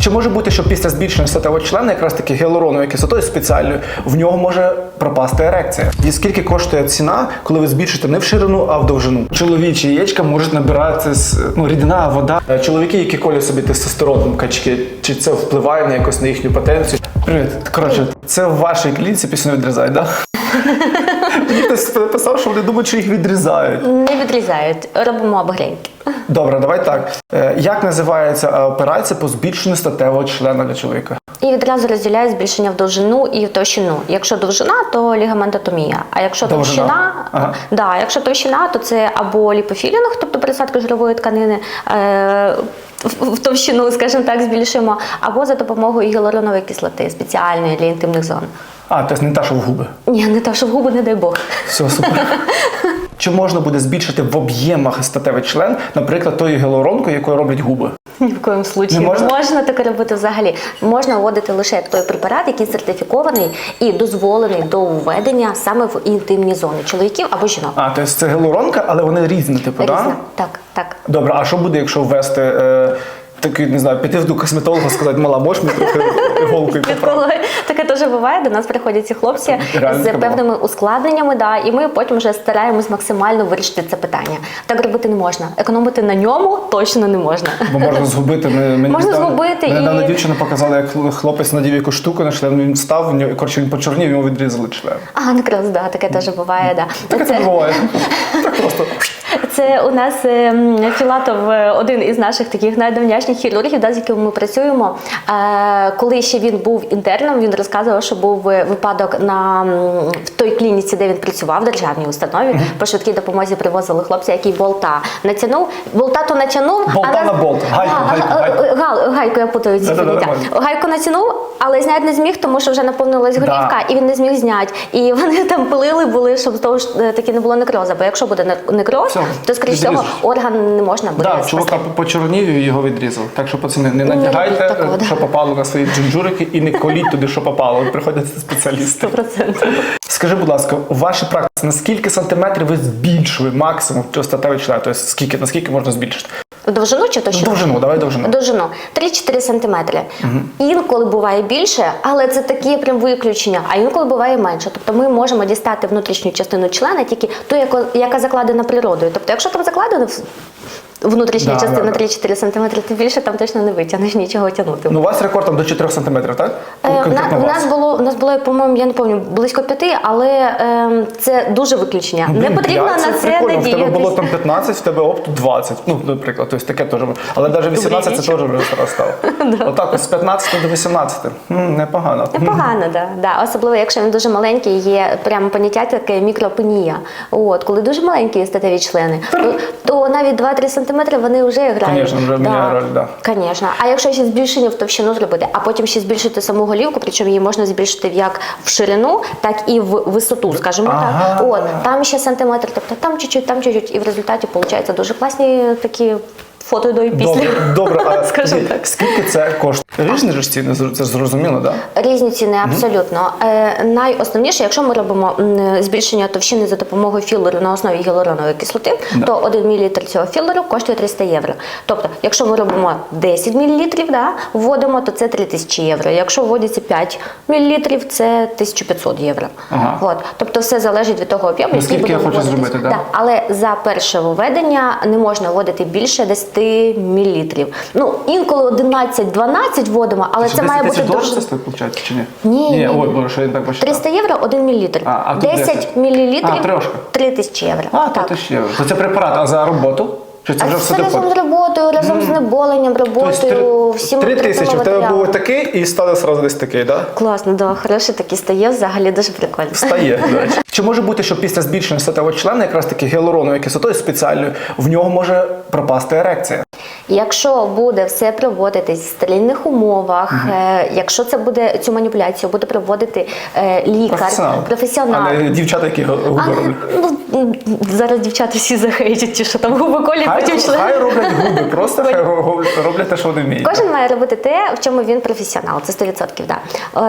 Чи може бути, що після збільшення статевого члена, якраз таки гіалуроновою кислотою спеціальною, в нього може пропасти ерекція? І скільки коштує ціна, коли ви збільшите не в ширину, а в довжину? Чоловічі яєчка можуть набирати ну, рідина, вода. Е, Чоловіки, які колять собі тестостероном качки, чи це впливає на якось на їхню потенцію? Привіт. Коротше, це в вашій клініці пісню відрізають, так? Мені хтось написав, що вони думають, що їх відрізають. Не відрізають, робимо апгрейд. Добре, давай так. Е, Як називається е, операція по збільшенню статевого члена для чоловіка? І відразу розділяє збільшення в довжину і в товщину. Якщо довжина, то лігаментотомія. А якщо Довжина. товщина, Ага. да, якщо товщина, то це або ліпофілінг, тобто пересадка жирової тканини. Е- в товщину, скажімо так, збільшуємо, або за допомогою гіалуронової кислоти спеціальної для інтимних зон. А, тобто не та, що в губи. Ні, не так, що в губи, не дай Бог. Все супер. Чи можна буде збільшити в об'ємах статевий член, наприклад, тою гіалуронкою, якою роблять губи? Ні в коєму случаї Не можна? можна таке робити взагалі. Можна вводити лише той препарат, який сертифікований і дозволений до введення саме в інтимні зони чоловіків або жінок. А, тобто це гіалуронка, але вони різні, типу, так? Різна. Так, так. Добре, а що буде, якщо ввести е, такий, не знаю, піти до косметолога, сказати, мала, можеш мені трохи іголкою поправити? Таке теж буває. До нас приходять ці хлопці Реально з таке певними ускладненнями, да, і ми потім вже стараємось максимально вирішити це питання. Так робити не можна. Економити на ньому точно не можна. Бо можна згубити. Ми- Мені Можна недавно- згубити Мені і- недавно дівчина показала, як хлопець надів якусь штуку на член, він став, в нього, коротше, він почорнів, йому відрізали член. А, якраз да, таке теж буває. Да. Таке Це- буває. Так просто. Це у нас е, м, Філатов, е, один із наших таких найдавнішніх хірургів, да, з яким ми працюємо. Е, Коли ще він був інтерном, він розказував, що був е, випадок на в той клініці, де він працював в державній установі. По швидкій допомозі привозили хлопця, який болта натягнув. Болта то натягнув, Болта а на болт. Гайку, А, гайку, гайку. е, гал- гайку я путаю ці поняття. Гайку натягнув, але зняти не зміг, тому що вже наповнилась Да. і він не зміг зняти. І вони там пилили були, щоб знову ж таки не було некроза. Бо якщо буде некроз, Все, то скоріш відрізеш. орган не можна буде Так, спасти. чувака почорнів і його відрізав. Так що, пацани, не робіть такого, да. що попало на свої джинджурики, і не коліть туди, що попало. Приходять спеціалісти. 100%. Скажи, будь ласка, у вашій практиці на скільки сантиметрів ви збільшили максимум цього статевий член? Тобто скільки, наскільки можна збільшити? Довжину чи товщину? Довжину, давай довжину. Довжину 3-4 сантиметри. Інколи буває більше, але це такі прям виключення, а інколи буває менше. Тобто ми можемо дістати внутрішню частину члена, тільки ту, яка закладена природою. Тобто, якщо там закладено внутрішня Да, частина да, да. 3-4 сантиметри, то більше там точно не витягнеш нічого тягнути. Ну, у вас рекорд там до 4 сантиметрів, так? Е, на- у нас було у нас було, по-моєму, я не пам'ятаю, близько п'яти, але ем, це дуже виключення. не Блін, потрібно на це прикольно. В тебе було там 15, в тебе опту 20. Ну, наприклад, тобто таке теж. Але навіть 18 це теж вже зараз стало. Отак, ось з 15 до 18. М, Непогано. Непогано, да, да. Особливо, якщо він дуже маленький, є прямо поняття таке мікропенія. От, коли дуже маленькі статеві члени, то, то навіть 2-3 сантиметри вони вже грають. Звісно, вже да. роль, да. Звісно. А якщо ще збільшення в товщину зробити, а потім ще збільшити саму голівку, причому її можна збільшити як в ширину, так і в висоту, скажімо Ага. так. От, там ще сантиметр, тобто там чуть-чуть, там чуть-чуть, і в результаті виходить дуже класні такі фото до і після. Добре, добре. А Скажімо так. скільки це коштує? Різні ж ціни, це зрозуміло, так? Да? Різні ціни абсолютно. Е, найосновніше, якщо ми робимо м, збільшення товщини за допомогою філеру на основі гіалуронової кислоти, то 1 мл цього філеру коштує 300 євро. Тобто, якщо ми робимо 10 мл, да, вводимо, то це 3000 євро. Якщо вводиться 5 мл, це 1500 євро. Ага. От. Тобто все залежить від того об'єму, який Наскільки буде я хочу вводитись. зробити, да? Да. Але за перше введення не можна вводити більше 10 мл. Ну, інколи 11-12 вводимо, але це має бути дуже... це виходить, чи ні? Ні, Ні, ні, ой, боже, що я так почитав. 300 євро 1 мл. А, а тут 10 10. мл А, трошки. 3000 євро. А, 3 тисячі євро. То це препарат, а за роботу? Чи це А вже все разом з? Роботою, разом з неболенням, роботою, всім Три тисячі, в тебе був такий і стали сразу десь такий, так? Да? Класно, да, хороший такий стає, взагалі дуже прикольно. Стає, до речі. Чи може бути, що після збільшення статевого члена, якраз таки гіалуроновою кислотою спеціальною, в нього може пропасти ерекція? Якщо буде все проводитись в стерильних умовах, е, якщо це буде цю маніпуляцію буде проводити е, лікар, Професіонал. професіонал. А не дівчата, які губи роблять. ну, зараз дівчата всі захейтять, що там губи колі, потім член. хай роблять губи, просто хай роблять те, що вони вміють. Кожен має робити те, в чому він професіонал. Це 100%. Да.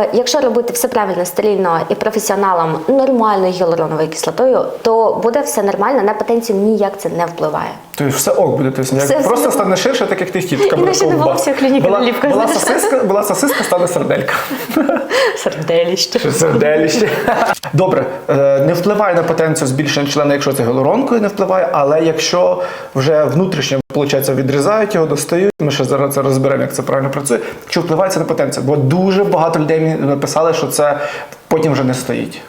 Е, якщо робити все правильно, стерильно і професіоналом нормальною гіалуроновою кислотою, то буде все нормально, на потенцію ніяк це не впливає. Тобто все ок буде. Тобто, Все, все просто ок. стане ширше, так як ти хотів. І наче не було всіх клініки була, наліпка, була, сосиска, була сосиска, стане серделька. Серделіще. Чи серделище. Добре, е, не впливає на потенцію збільшення члена, якщо це гіалуронкою не впливає, але якщо вже внутрішньо, виходить, відрізають його, достають, ми ще зараз це розберемо, як це правильно працює, чи впливає це на потенцію? Бо дуже багато людей мені написали, що це потім вже не стоїть.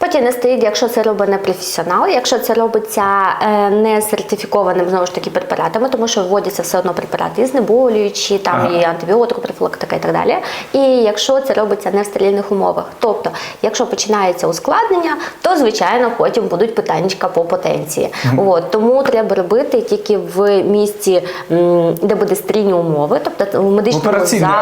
Потім не стоїть, якщо це робить не професіонал, якщо це робиться е, не сертифікованим знову ж таки препаратами, тому що вводяться все одно препарати і знеболюючі, там Ага. і антибіотику, профілактика і так далі. І якщо це робиться не в стерильних умовах, тобто, якщо починається ускладнення, то звичайно потім будуть питаннячка по потенції. От тому треба робити тільки в місці, де буде стерильні умови, тобто в В медичному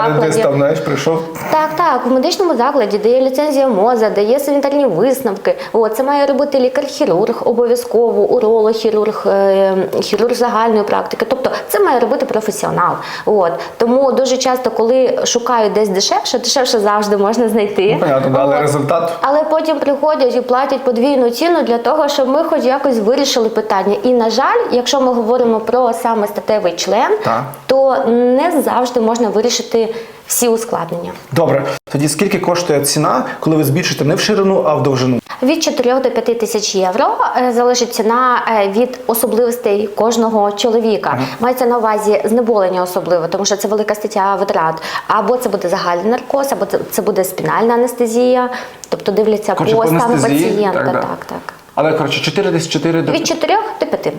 а не десь там, знаєш, прийшов. Так, так, в медичному закладі, де є ліцензія МОЗа, де є санітарні висновки. От, це має робити лікар-хірург, обов'язково, уролог, хірург, е, хірург загальної практики. Тобто це має робити професіонал. От. Тому дуже часто, коли шукають десь дешевше, дешевше завжди можна знайти. Ну, понятно, да, але От. результат. Але потім приходять і платять подвійну ціну для того, щоб ми хоч якось вирішили питання. І на жаль, якщо ми говоримо про саме статевий член, Так. то не завжди можна вирішити всі ускладнення. Добре, тоді скільки коштує ціна, коли ви збільшите не в ширину, а в довжину? Від 4 до 5 тисяч євро е, залежить ціна е, від особливостей кожного чоловіка. Мається на увазі знеболення особливо, тому що це велика стаття витрат. Або це буде загальний наркоз, або це- буде спінальна анестезія. Тобто дивляться Коротше, по по стану пацієнта. так, да. Так, так. Але коротше, 4 десь 4 до Від 4 до 5.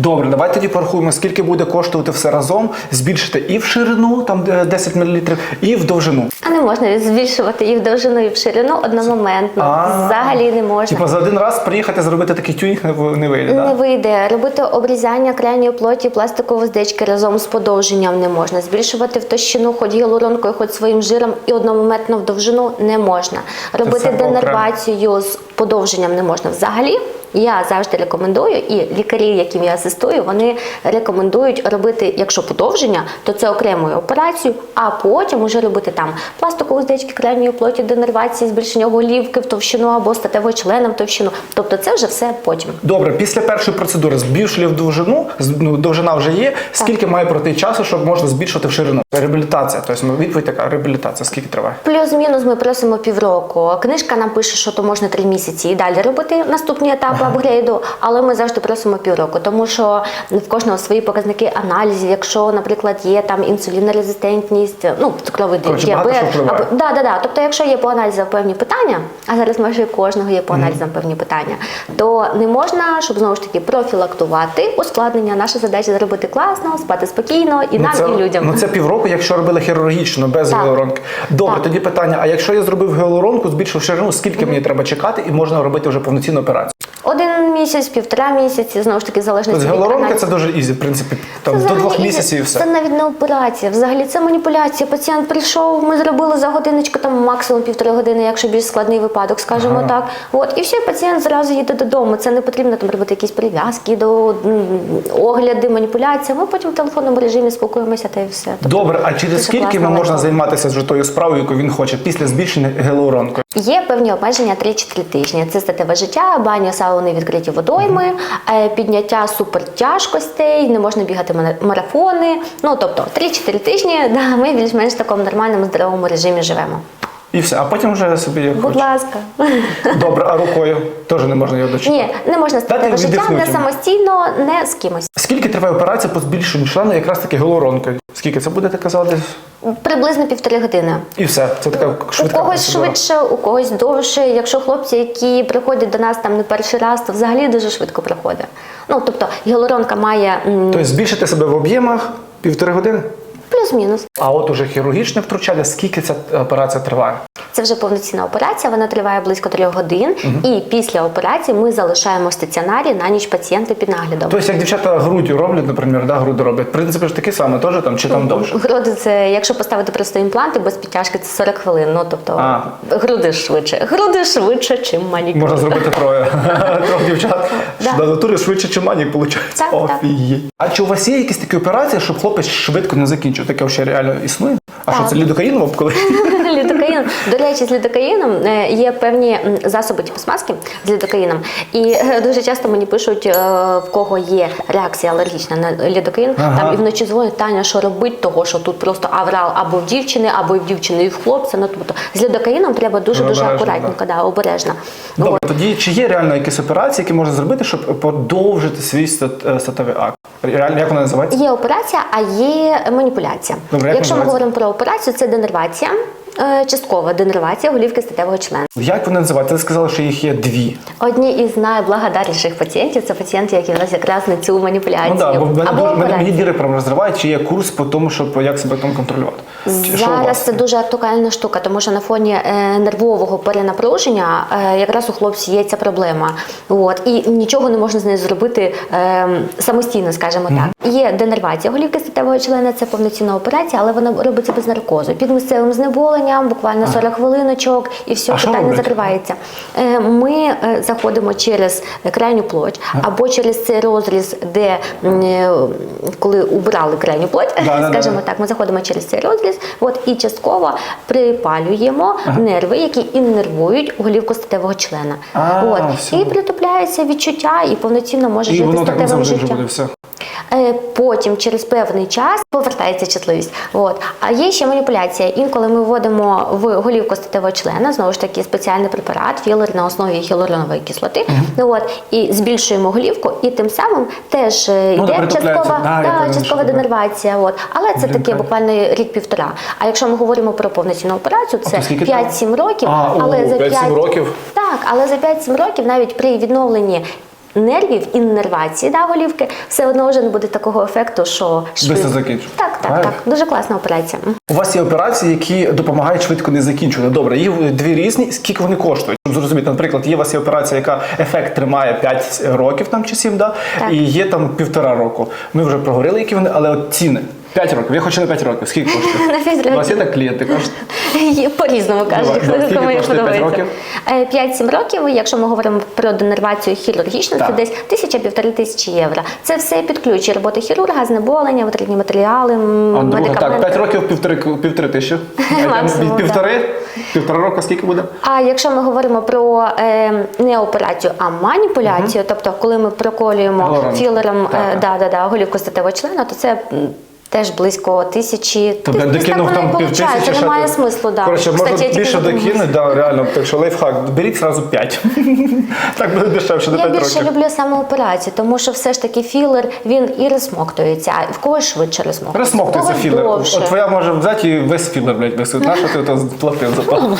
Добре, давайте тоді порахуємо, скільки буде коштувати все разом, збільшити і в ширину, там де 10 мл, і в довжину. А не можна збільшувати і в довжину, і в ширину одномоментно. А, Взагалі не можна. Типа за один раз приїхати зробити такий тюнінг не, не вийде, Не так? вийде робити обрізання крайньої плоті пластикової вздечки разом з подовженням не можна. Збільшувати в товщину хоч гіалуронкою, хоч своїм жиром і одномоментно в довжину не можна. Робити денервацію з подовженням не можна взагалі. Я завжди рекомендую, і лікарі, яким я асистую, вони рекомендують робити, якщо подовження, то це окремою операцією, а потім уже робити там пластикову здечки крайньої плоті, денервації, збільшення голівки в товщину або статевого члена в товщину. Тобто це вже все потім. Добре, після першої процедури збільшили в довжину, ну, довжина вже є. Скільки має пройти часу, щоб можна збільшити в ширину? Реабілітація, тобто ну, відповідь така, реабілітація, скільки триває? Плюс-мінус ми просимо півроку. Книжка нам пише, що то можна три місяці і далі робити наступні етапи апгрейду, але ми завжди просимо півроку, тому що в кожного свої показники аналізів. Якщо, наприклад, є там інсулінорезистентність, ну цукровий діабет, або да, да, да. Тобто, якщо є по аналізам певні питання, а зараз майже кожного є по аналізам певні питання, то не можна, щоб знову ж таки профілактувати ускладнення. Наша задача зробити класно, спати спокійно і нам, це, і людям. Ну це півроку, якщо робили хірургічно, без гіалуронки. Добре, Так. тоді питання: а якщо я зробив гіалуронку, збільшив ширину, скільки мені треба чекати і можна робити вже повноцінну операцію? Один місяць, півтора місяці, знову ж таки, залежно Тобто від гіалуронка це дуже ізі, в принципі, Це до двох місяців і все. Це навіть не операція. Взагалі це маніпуляція. Пацієнт прийшов, ми зробили за годиночку, там максимум півтори години, якщо більш складний випадок, скажімо Ага. так. От і все, пацієнт зразу їде додому. Це не потрібно там робити якісь прив'язки до огляди, маніпуляції. Ми потім в телефонному режимі спілкуємося та і все. Тобто Добре, а через скільки ми можна займатися вже тою справою, яку він хоче, після збільшення гіалуронкою? Є певні обмеження 3-4 тижні. Це статеве життя, баня, сауни, відкриті водойми, е, підняття супертяжкостей, не можна бігати марафони. Ну тобто 3-4 тижні, да, ми більш-менш в такому нормальному здоровому режимі живемо. І все, а потім вже собі як Будь хоче. ласка. Добре, а рукою теж не можна його дочекати. Ні, не можна статеве Дати життя не самостійно, не з кимось. Скільки триває операція по збільшенню члена, якраз таки гіалуронкою? Скільки це буде, ти казала десь? Приблизно півтори години. І все. Це така У когось процедура. швидше, у когось довше. Якщо хлопці, які приходять до нас там не перший раз, то взагалі дуже швидко приходить. Ну тобто гіалуронка має м, Тобто збільшити себе в об'ємах півтори години? Плюс-мінус. А от уже хірургічне втручання, скільки ця операція триває? Це вже повноцінна операція, вона триває близько трьох годин. І після операції ми залишаємо в стаціонарі на ніч пацієнта під наглядом. Тобто, як дівчата грудь роблять, наприклад, да, груди роблять, в принципі ж таке саме, теж там чи там довше? Груди це, якщо поставити просто імпланти без підтяжки, це 40 хвилин. Ну тобто А. груди швидше. Груди швидше, чим манікюр. Можна зробити троє. Трьох дівчат. Да. На натурі швидше, чи манік, виходить. Так, так. А чи у вас є якісь такі операції, щоб хлопець швидко не закінчив? Закінчує. Таке ще реально існує. А що це лідокаїн коли? Лідокаїн. До речі, з лідокаїном е, є певні засоби типу смазки з лідокаїном. І е, дуже часто мені пишуть, е, в кого є реакція алергічна на лідокаїн. Там і вночі дзвонять Таня, що робить, того що тут просто аврал або в дівчини, або в дівчини, і в хлопця. Ну тобто з лідокаїном треба дуже дуже акуратненько, да, обережно. Добре, тоді чи є реально якісь операції, які можна зробити, щоб подовжити свій стат- статевий акт? Реально, як вона називається? Є операція, а є маніпуляція. Добре, як Якщо ми називається? говоримо про операцію, це денервація, часткова денервація голівки статевого члена. Як вони називаються? Ти сказала, що їх є дві. Одні із найблагодарніших пацієнтів це пацієнти, які в нас якраз на цю маніпуляцію. Ну да, бо мене, або мене, мені діри прям розривають, чи є курс по тому, щоб як себе там контролювати. Зараз це дуже актуальна штука, тому що на фоні е, нервового перенапруження е, якраз у хлопців є ця проблема. От і нічого не можна з нею зробити е, самостійно, скажімо так. Є денервація голівки статевого члена, це повноцінна операція, але вона робиться без наркозу. Під місцевим знеболенням, буквально 40 хвилиночок, і все А питання закривається. Е, Ми е, заходимо через крайню плоть або через цей розріз, де е, коли убрали крайню плоть, Да-да-да. скажімо так, ми заходимо через цей розріз, от і частково припалюємо нерви, які іннервують голівку статевого члена. А, от все. і притупляється відчуття, і повноцінно може І жити статевим життям. Е, Потім через певний час повертається чутливість. От. А є ще маніпуляція. Інколи ми вводимо в голівку статевого члена, знову ж таки, спеціальний препарат, філер на основі гіалуронової кислоти. Ну, от, і збільшуємо голівку, і тим самим теж е, Ну, йде часткова, Да, да, часткова денервація. От. Але це таке буквально рік-півтора. А якщо ми говоримо про повноцінну операцію, це то 5-7 років. А, але о, за 5-7 років? так, але за 5-7 років навіть при відновленні нервів, іннервації да, голівки, все одно вже не буде такого ефекту, що швидко. закінчу. Так, так, Кайф. так. Дуже класна операція. У вас є операції, які допомагають швидко не закінчувати. Добре, їх дві різні. Скільки вони коштують? Щоб зрозуміти, наприклад, є у вас є операція, яка ефект тримає 5 років там чи 7, да? Так. і є там півтора року. Ми вже проговорили, які вони, але от ціни. 5 років. Я хочу на 5 років. Скільки коштує? На п'ять У вас є так клієнти кажуть. По-різному кажуть, Давай. Скільки кому як коштує п'ять подобається. років? Е, 5-7 років, якщо ми говоримо про денервацію хірургічну, це Так. десь тисяча-півтори тисячі євро. Це все під ключ і роботи хірурга, знеболення, витратні матеріали, м, А друга, так, 5 років півтори, півтори тисячі. Максимум, Півтори? Півтора року скільки буде? А якщо ми говоримо про е, не операцію, а маніпуляцію, тобто коли ми проколюємо філером Так, е, так. да, да, да, голівку статевого члена, то це м, теж близько тисячі. Тобто докинув там пів тисячі. ще немає смислу. Да. Коротше, можна більше докинути, да, реально. Так що лайфхак, беріть зразу 5. так буде дешевше до Я більше люблю саме операцію, тому що все ж таки філер він і розсмоктується, а в когось швидше в когось філер. довше. От твоя може взяти і весь філер, блядь, висить. На що ти то платив за то?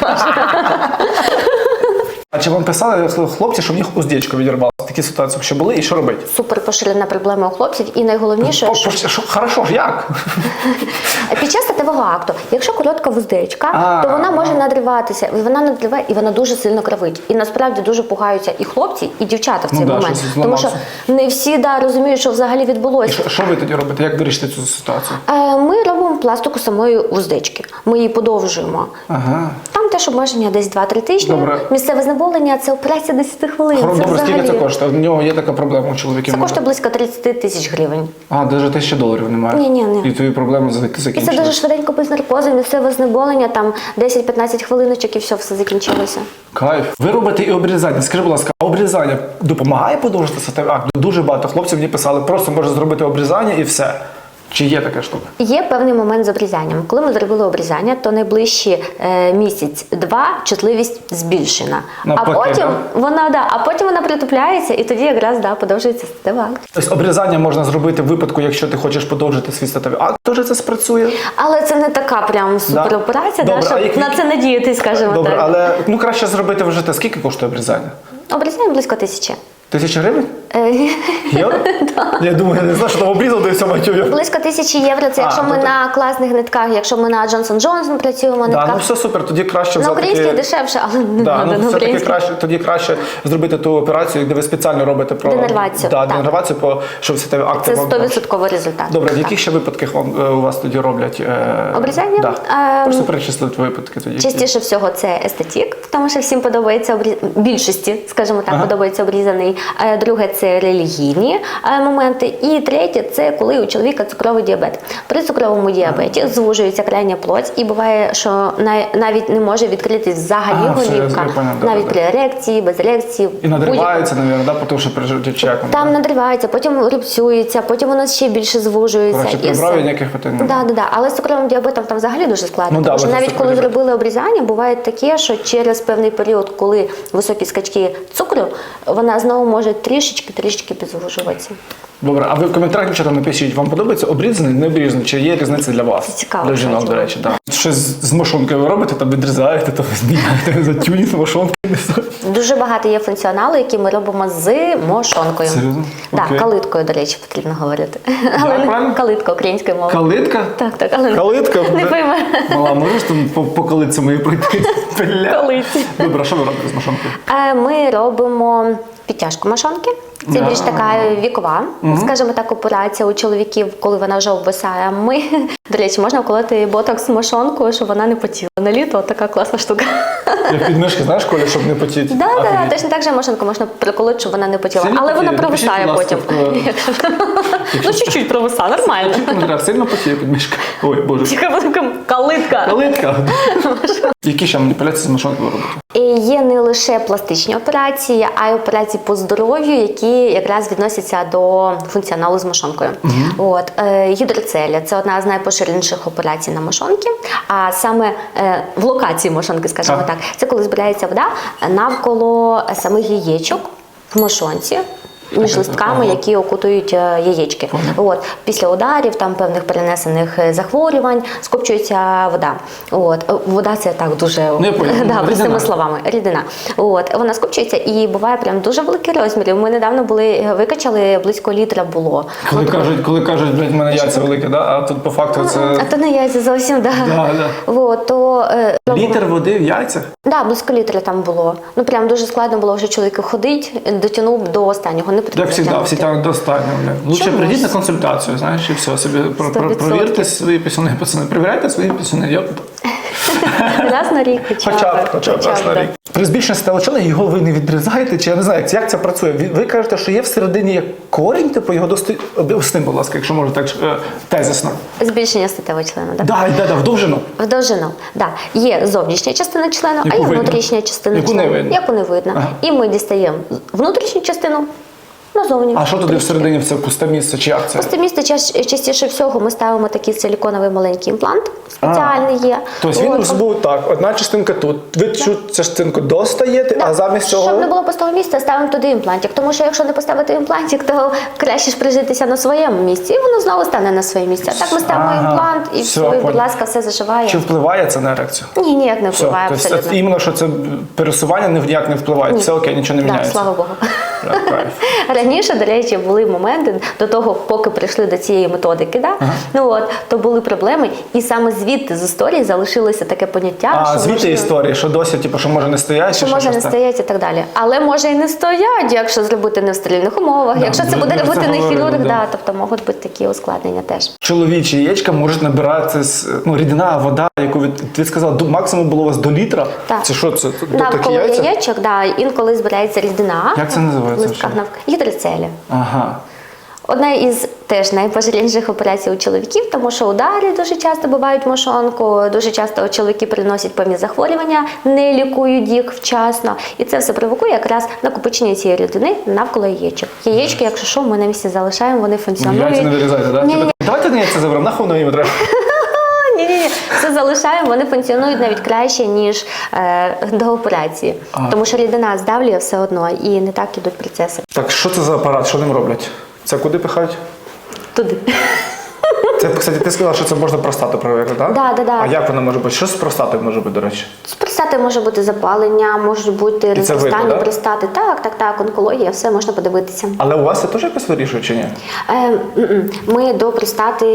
Чи вам писали хлопці, що в них уздечко відірвалося? Такі ситуації ще були, і що робити? Супер поширена проблема у хлопців, і найголовніше, По- що що- Хорошо ж, як? Під час статевого акту, якщо коротка вуздечка, А, то вона може а. надриватися, вона надриває, і вона дуже сильно кровить. І насправді дуже пугаються і хлопці, і дівчата в Ну цей да, момент. Тому що не всі да, розуміють, що взагалі відбулося. що, що ви тоді робите? Як вирішите цю ситуацію? Е, Ми робимо пластику самої вуздечки. Ми її подовжуємо. Ага. Теж обмеження десь 2-3 тижні. Добре. Місцеве знеболення це операція 10 хвилин. Хоро- Це Добре, скільки це коштує? В нього є така проблема у чоловіків. це коштує близько 30 тисяч гривень. А, навіть тисячі доларів немає. Ні, ні, ні. І твої проблеми зак- І це дуже швиденько без наркозу, місцеве знеболення, там 10-15 хвилиночок і все, все закінчилося. Кайф. Ви робите і обрізання. Скажи, будь ласка, обрізання допомагає подовжити статевий акт? Дуже багато хлопців мені писали, просто може зробити обрізання і все. Чи є така штука? Є певний момент з обрізанням. Коли ми зробили обрізання, то найближчі е, місяць-два чутливість збільшена. Навпаки, а потім да? вона да, а потім вона притупляється, і тоді якраз да, подовжується статевий акт. Тобто обрізання можна зробити в випадку, якщо ти хочеш подовжити свій статевий акт, теж це спрацює. Але це не така прям супероперація, да, Добре, а щоб як- на це надіятись, скажімо Добре, так. але ну краще зробити вже те. Скільки коштує обрізання? Обрізання близько тисячі. Тисяча гривень? Е, Євро? Я думаю, я не знаю, що там обрізав, всього матюю. Близько тисячі євро. Це А, якщо ми ну, на класних нитках, якщо ми на Johnson Johnson працюємо Да, нитках. ну все супер, тоді краще на взяти. українській дешевше, але не Да, треба ну на все таки краще, тоді краще зробити ту операцію, де ви спеціально робите про Денервацію, Да, так. денервацію, по щоб статеві акти. Це вам- 100% результат. Добре, в Так. яких ще випадках вам е, у вас тоді роблять е, Обрізання? Да. Ем, Просто перечислити випадки тоді. Частіше всього це естетік. Тому що всім подобається обрі... більшості, скажімо так, подобається обрізаний. Е, Друге це релігійні е, моменти. І третє це коли у чоловіка цукровий діабет. При цукровому діабеті звужується крайня плоть, і буває, що навіть не може відкритись взагалі голівка, навіть при ерекції, без ерекції. І надривається, мабуть, да, тому що як воно? Там надривається, потім рубцюється, потім воно ще більше звужується. Коротше, і при все. ніяких питань немає. Да, да, да. Але з цукровим діабетом там взагалі дуже складно. Ну, тому що навіть коли зробили обрізання, буває таке, що через певний період, коли високі скачки цукру, вона знову може трішечки трішечки підзвужуватися. Добре, а ви в коментарях дівчата напишіть, вам подобається обрізаний, не обрізаний, чи є різниця для вас? Це цікаво, Для жінок, до речі, так. Да. Щось з мошонкою ви робите, там відрізаєте, там зміняєте за тюнінг мошонки. Дуже багато є функціоналу, які ми робимо з мошонкою. Серйозно? Так, Окей. калиткою, до речі, потрібно говорити. Але не правильно? калитка українською мовою. Калитка? Так, так, але Калитка? не пойме. Мала, можеш там по, по калитці мої пройти? Бля. Калиці. Добре, а що ви робите з мошонкою? Е, Ми робимо підтяжку машонки. Це більш така вікова, скажімо так, операція у чоловіків, коли вона вже обвисає. Ми, до речі, можна вколоти ботокс мошонкою, щоб вона не потіла. На літо така класна штука. Як підмишки, знаєш, Коля, щоб не потіти? Да, да, Офігеть. точно так же мошонку можна приколоти, щоб вона не потіла. Сильно Але вона провисає потім. Ну, чуть-чуть провисає, нормально. Сильно потіє підмишка? Ой, боже. Калитка. Калитка. Які ще маніпуляції з ви робите? І Є не лише пластичні операції, а й операції по здоров'ю, які якраз відносяться до функціоналу з мошонкою. От е, гідроцелія це одна з найпоширеніших операцій на мошонки. А саме е, в локації мошонки, скажімо Так. так, це коли збирається вода навколо самих яєчок в мошонці. Між листками, які окутують е, яєчки. От після ударів, там певних перенесених е, захворювань скопчується вода. От е, вода це так дуже Ну, да, простими словами, рідина. От вона скупчується і буває прям дуже великі розміри. Ми недавно були викачали близько літра було. Коли От, кажуть, коли кажуть, блядь, в мене яйця великі, да? а тут по факту а це то не яйця зовсім да. Да, да. От, то, літр води в яйцях. Да, близько літра там було. Ну прям дуже складно було вже чоловіку ходить, дотягнув до останнього. Не потрібно Як завжди, всі тягнуть достатньо. Бля. Лучше прийдіть на консультацію, знаєш, і все, собі про- про- 100%. провірте свої пісюни, пацани. Перевіряйте свої пісюни. Раз на рік хоча, Хоча б, хоча б раз на рік. При збільшенні стелечини його ви не відрізаєте, чи я не знаю, як це працює. Ви, кажете, що є всередині як корінь, типу його дости... Об'ясни, будь ласка, якщо можна так е, тезисно. Збільшення статевого члена. Да? Да, йде, да, в довжину. В довжину, да. Є зовнішня частина члену, Яку а є видно? внутрішня частина Яку не видно? яку не видно. Ага. І ми дістаємо внутрішню частину назовні. А що туди всередині в це пусте місце, чи як це? Пусте місце ча- частіше всього ми ставимо такий силіконовий маленький імплант, спеціальний є. Тобто він От. розбув так, одна частинка тут. Ви цю частинку достаєте, а замість Щоб цього. не було пустого місця, ставимо туди імплантик. Тому що якщо не поставити імплантик, то краще ж прижитися на своєму місці, і воно знову стане на своє місце. А так ми ставимо Ага, імплант, і все, все, і, будь понял. ласка, все заживає. Чи впливає це на ерекцію? Ні, ніяк не Все, впливає тобто абсолютно. іменно, що це пересування ні- ніяк не впливає. Все окей, нічого не Так, міняється. слава Богу. Раніше, до речі, були моменти до того, поки прийшли до цієї методики, да? ну от то були проблеми, і саме звідти з історії залишилося таке поняття, А що звідти можливо- історії, що досі, типу, що може не стоять, Що може не стоять і так далі. Але може і не стоять, якщо зробити не в стерильних умовах. Да, якщо це буде робити не хірург, да. да, тобто можуть бути такі ускладнення теж. Чоловічі яєчка можуть набирати ну, рідина, вода, яку ви, ти сказала, до- максимум було у вас до літра. Так. Це що це? Навколо яєчок, да, інколи збирається рідина. Як це називається В листках навк- гідроцелі. Ага. Одна із теж найпоширеніших операцій у чоловіків, тому що удари дуже часто бувають мошонку, дуже часто чоловіки приносять певні захворювання, не лікують їх вчасно. І це все провокує якраз накопичення цієї рідини навколо яєчок. Яєчки, якщо що, ми на місці залишаємо, вони функціонують. Яйця не вирізайте, так? Ні, Давайте не яйця заберемо, нахуй воно їм треба. Все залишаємо, вони функціонують навіть краще, ніж е, до операції. Тому що рідина здавлює все одно і не так ідуть процеси. Так, що це за апарат? Що ним роблять? Це куди пихають? Туди. Це, кстати, ти сказала, що це можна простату перевірити, так? Да, да, да. А як воно може бути? Що з простатою може бути, до речі? З може бути запалення, можуть бути розростання да? простати. Так, так, так, онкологія, все можна подивитися. Але у вас це теж якось вирішує чи ні? Е, ми до простати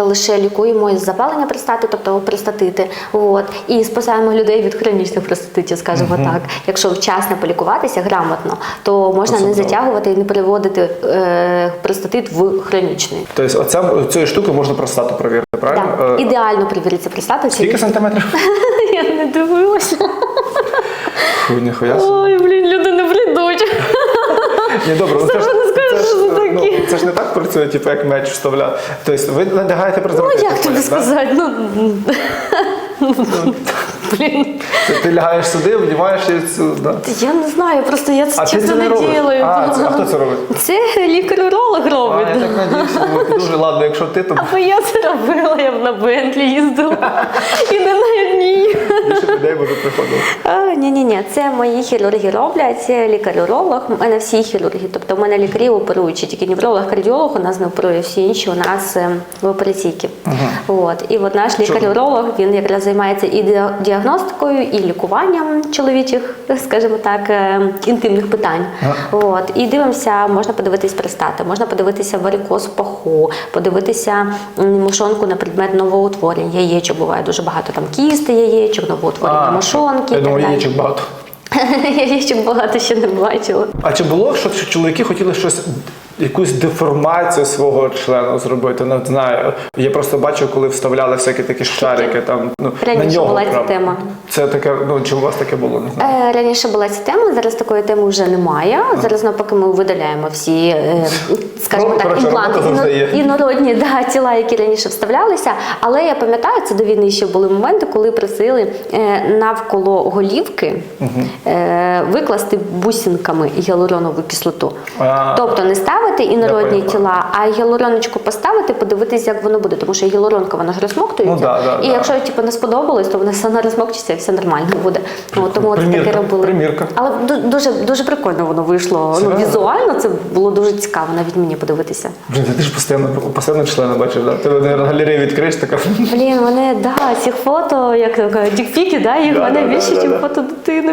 лише лікуємо із запалення простати, тобто простатити. От, і спасаємо людей від хронічних простатитів, скажімо так. Якщо вчасно полікуватися грамотно, то можна Це не затягувати і не переводити е, простатит в хронічний. Тобто, оця, цією штукою можна простату перевірити, правильно? Так, Е, ідеально перевіриться простата. Скільки сантиметрів? Не дивилася. Фу, ніхуя. Ой, блін, люди не прийдуть. Ні, добре, ну, це, ж, не це, ж, ну, це ж не так працює, типу, як меч вставляє. Тобто ви надягаєте Ну, як тобі сказати? Ну, блін. Це ти лягаєш сюди, вдіваєшся і сюди. Да? Я не знаю, просто я це А ти це не не робиш? ділаю. А, це- а хто це робить? Це лікар-уролог А, робить. я так надіюся, ну, дуже ладно, якщо ти, то Або я це робила, я б на Бентлі їздила. І не на одній. Більше людей буде приходити. Ні, ні, ні, це мої хірурги роблять. Це лікар-уролог. У мене всі хірурги. Тобто, в мене лікарі оперуючі, тільки невролог, кардіолог у нас не оперує, всі інші у нас е, в операційці. От. І от наш лікар-уролог він якраз займається і діагностикою, і лікуванням чоловічих, скажімо так, е, інтимних питань. От. І дивимося, можна подивитись простати, можна подивитися варикоз паху, подивитися м, мошонку на предмет новоутворень. Яєчок буває дуже багато там кісти яєчок, новоутворення мошонки. Я думаю, яєчок багато. Яєчок багато ще не бачила. А чи було, що чоловіки хотіли щось, якусь деформацію свого члена зробити? Не знаю. Я просто бачив, коли вставляли всякі такі шарики там. Ну, на Раніше нього. була ця тема. Це таке, ну чи у вас таке було? Не знаю. Е, Раніше була ця тема, зараз такої теми вже немає. Зараз навпаки ми видаляємо всі, е, скажімо Ну, так, імпланти інородні да, тіла, які раніше вставлялися. Але я пам'ятаю, це до війни ще були моменти, коли просили е, навколо голівки е, викласти бусинками гіалуронову кислоту. А. Тобто не ставити інородні поняла. тіла, а гіалуроночку поставити, подивитися, як воно буде. Тому що гіалуронка вона ж розмоктується. Ну, да, да, і да. якщо типу, не сподобалось, то вона одно розмокчиться і все нормально буде. Ну, тому от таке робили. примірка. Але дуже дуже прикольно воно вийшло. Ну, візуально це було дуже цікаво, навіть мені подивитися. Блін, ти ж постійно, постійно члени бачиш, да? Ти на галереї відкриєш, така. Блін, мене да, ці фото, як дікпіки, да, їх в Да, мене да, більше, ніж да. фото дитини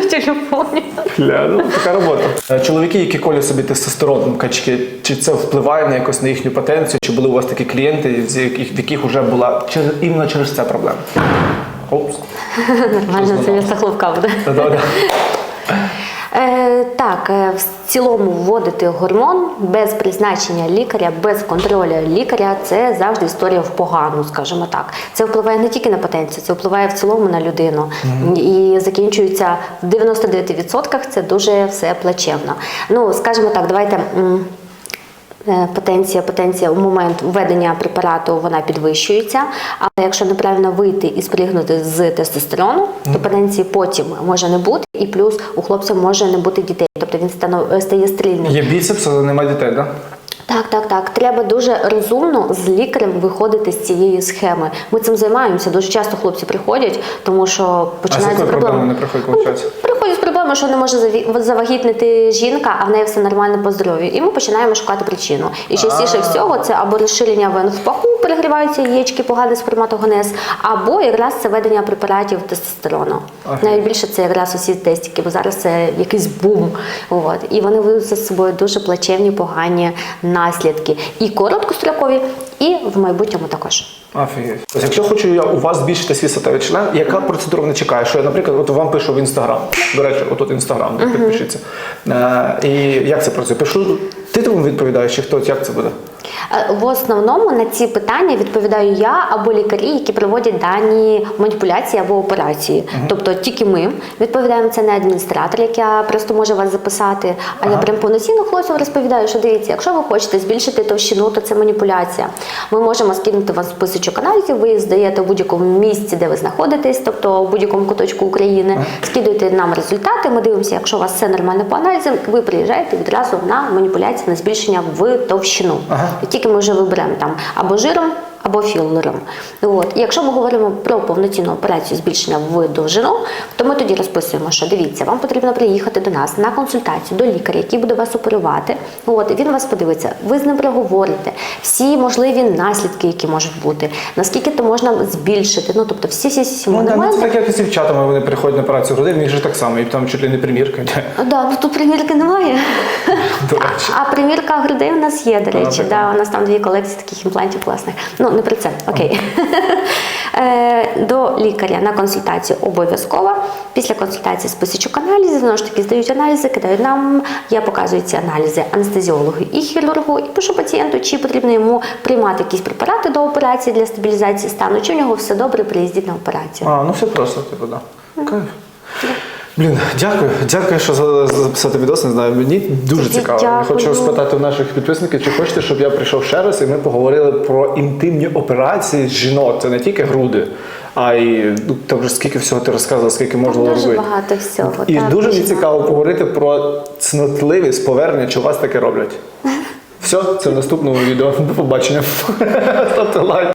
в телефоні. Бля, ну така робота. Е, Чоловіки, які колють собі тестостерон, качки, чи це впливає на якось на їхню потенцію? Чи були у вас такі клієнти, з яких, в яких вже була через, іменно через це проблема? Опс. Нормально, це місто хлопка буде. Так, е, в цілому вводити гормон без призначення лікаря, без контролю лікаря це завжди історія в погану, скажімо так. Це впливає не тільки на потенцію, це впливає в цілому на людину. І закінчується в 99% це дуже все плачевно. Ну, скажімо так, давайте. Е, Потенція, потенція у момент введення препарату вона підвищується. Але якщо неправильно вийти і спригнути з тестостерону, то потенції потім може не бути, і плюс у хлопця може не бути дітей, тобто він станов- стає стрільним. Є біцепс, але немає дітей, так? Так, так, так. Треба дуже розумно з лікарем виходити з цієї схеми. Ми цим займаємося. Дуже часто хлопці приходять, тому що починаються якою проблеми. не приходять, виходить? З що не може завагітнити жінка, а в неї все нормально по здоров'ю. І ми починаємо шукати причину. І частіше всього це або розширення вен в паху, перегріваються яєчки, поганий сперматогенез, або якраз це ведення препаратів тестостерону. Найбільше це якраз усі тестики, бо зараз це якийсь бум. От. І вони ведуть за собою дуже плачевні, погані наслідки. І короткострокові, і в майбутньому також. Афігеть. Тобто, якщо хочу я у вас збільшити свій статевий член, яка процедура не чекає? Що я, наприклад, от вам пишу в інстаграм. До речі, отут інстаграм, підпишіться. Е, і як це працює? Пишу титром відповідаю, чи хтось, як це буде? Е, В основному на ці питання відповідаю я або лікарі, які проводять дані маніпуляції або операції. Тобто тільки ми відповідаємо це не адміністратор, який просто може вас записати. А я прям повноцінно хлопцям розповідаю, що дивіться, якщо ви хочете збільшити товщину, то це маніпуляція. Ми можемо скинути вам списочок аналізів. Ви здаєте в будь-якому місці, де ви знаходитесь, тобто в будь-якому куточку України. Скидуєте нам результати. Ми дивимося, якщо у вас все нормально по аналізам, ви приїжджаєте відразу на маніпуляцію на збільшення в товщину. Ага. І тільки ми вже виберемо там або жиром, або філером. От. І якщо ми говоримо про повноцінну операцію збільшення в довжину, то ми тоді розписуємо, що дивіться, вам потрібно приїхати до нас на консультацію до лікаря, який буде вас оперувати. От, він вас подивиться, ви з ним проговорите всі можливі наслідки, які можуть бути, наскільки то можна збільшити. Ну тобто всі всі всі Ну, ну, моменти. це так, як і з дівчатами, вони приходять на операцію грудей, в них же так само, і там чуть ли не примірка. йде, Да, ну тут примірки немає. До речі. А примірка грудей у нас є, до речі. Да, у нас там дві колекції таких імплантів класних. Ну, не про це, окей. Е, До лікаря на консультацію обов'язково. Після консультації списочок аналізів, знову ж таки, здають аналізи, кидають нам. Я показую ці аналізи анестезіологу і хірургу, і пишу пацієнту, чи потрібно йому приймати якісь препарати до операції для стабілізації стану, чи у нього все добре, приїздіть на операцію. А, ну все просто, типу, да. Кайф. Блін, дякую, дякую, що за- за- записати відос. Не знаю, мені дуже цікаво. Я хочу спитати у наших підписників, чи хочете, щоб я прийшов ще раз, і ми поговорили про інтимні операції жінок. Це не тільки груди, а й ну, там вже скільки всього ти розказував, скільки можна Дуже робити. багато всього. І так, дуже мені цікаво поговорити про цнотливість повернення, чи у вас таке роблять. Все, це в наступному відео. До побачення. Ставте лайк.